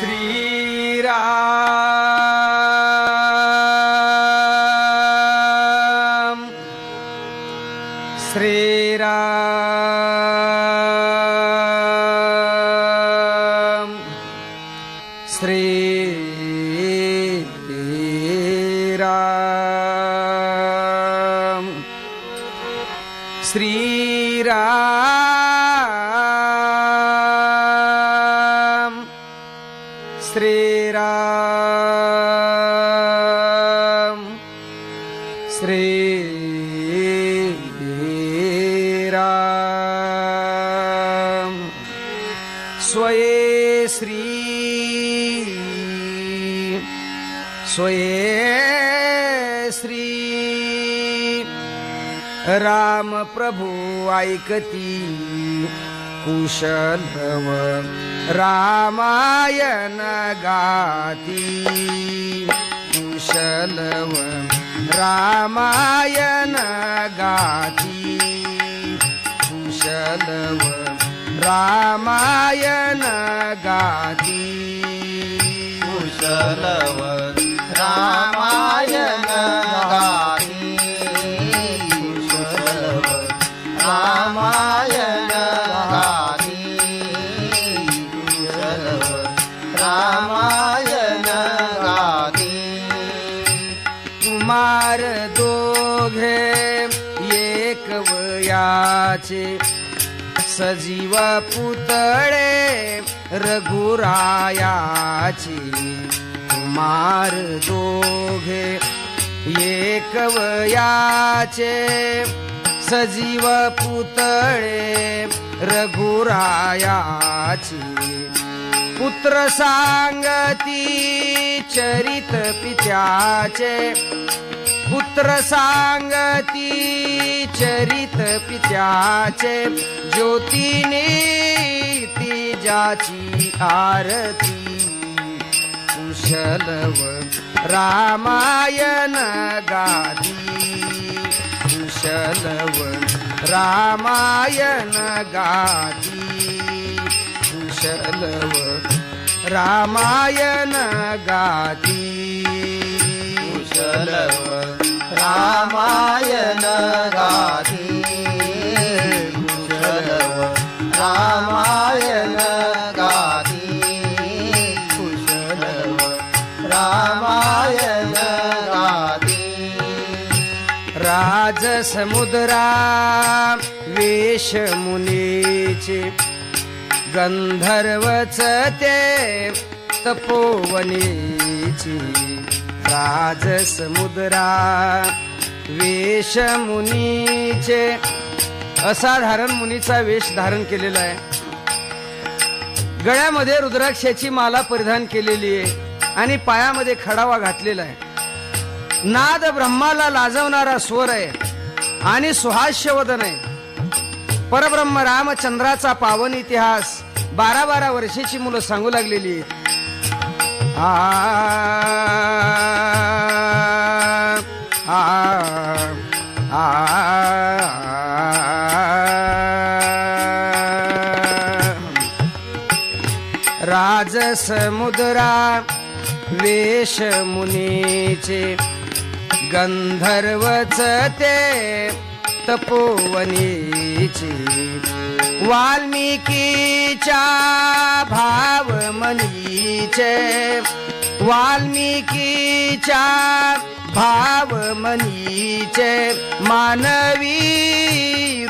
ശ്രീരാം. ശ്രീരാം. ശ്രീരാം. ശ്രീരാം. श्रीराम स्वये श्री स्वये श्री राम प्रभु ऐकती कुशलव रामायण गाती। कुशलव रामायण गाती। कुशलव रामायण गाती। कुशलव रामायण गाती। कुशलव रामायण गाती। कुशलव रामायण दोघे एक वयाचे सजीव पुतळे रघुरायाचे कुमार दोघे एक वयाचे सजीव पुतळे रघुरायाचे पुत्र सांगती चरित पित्याचे पुत्र सांगती चरित पित्याचे ज्योतीने ती जाची आरती कुशलव रामायण गादी कुशलव रामायण गादी कुशलव रामायण गादी रामायण गाधी कुशलव रामायण गाधी कुशलव रामायण गाती राजसमुद्रा वेश मुनीचे गंधर्वच ते तपोवनीची। राजसमुद्रा वेश मुनीचे असाधारण मुनीचा वेश धारण केलेला आहे. गळ्यामध्ये रुद्राक्षाची माला परिधान केलेली आहे आणि पायामध्ये खडावा घातलेला आहे. नाद ब्रह्माला लाजवणारा स्वर आहे आणि सुहास्यवदन आहे. परब्रह्म रामचंद्राचा पावन इतिहास बारा बारा वर्षाची मुलं सांगू लागलेली आहेत. आ, आ, आ, राजसमुद्रा वेश मुनीचे गंधर्वच ते तपोवनीची वाल्मिकीच्या भावमनीचे वाल्मिकीच्या भावमनीचे मानवी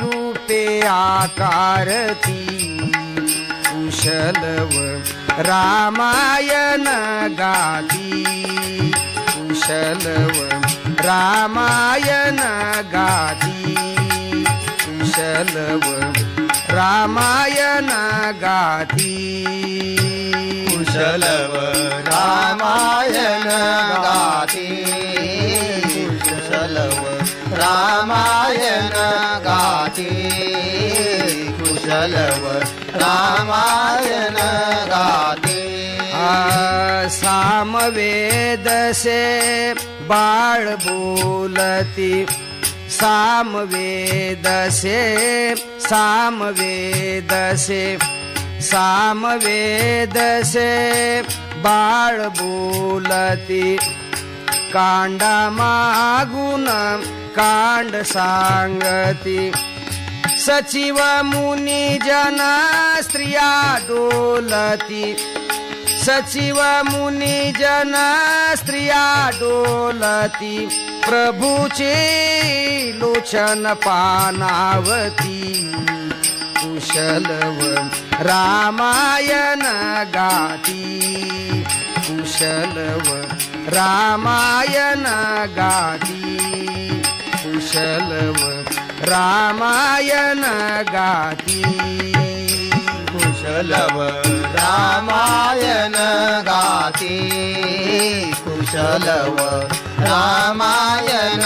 रूपे आकारती. कुशलव रामायण गाती. कुशलव रामायण गाती. कुशलव रामायण गाती. कुशलव रामायण गाती. कुशलव रामायण गाती. कुशलव रामायण गाती. सामवेद से बाळ बोलती. सामवेद से सामवेद से सामवेद से बाळ बोलती। कांडा मागुन कांड सांगती। सचिव मुनी जन स्त्रिया डोलती। सचिव मुनी जन स्त्रिया डोलती। प्रभूचे लोचन पानावती। कुशलव रामायण गाती कुशलव रामायण गाती कुशलव रामायण गाती कुशलव रामायण गाती कुशलव रामायण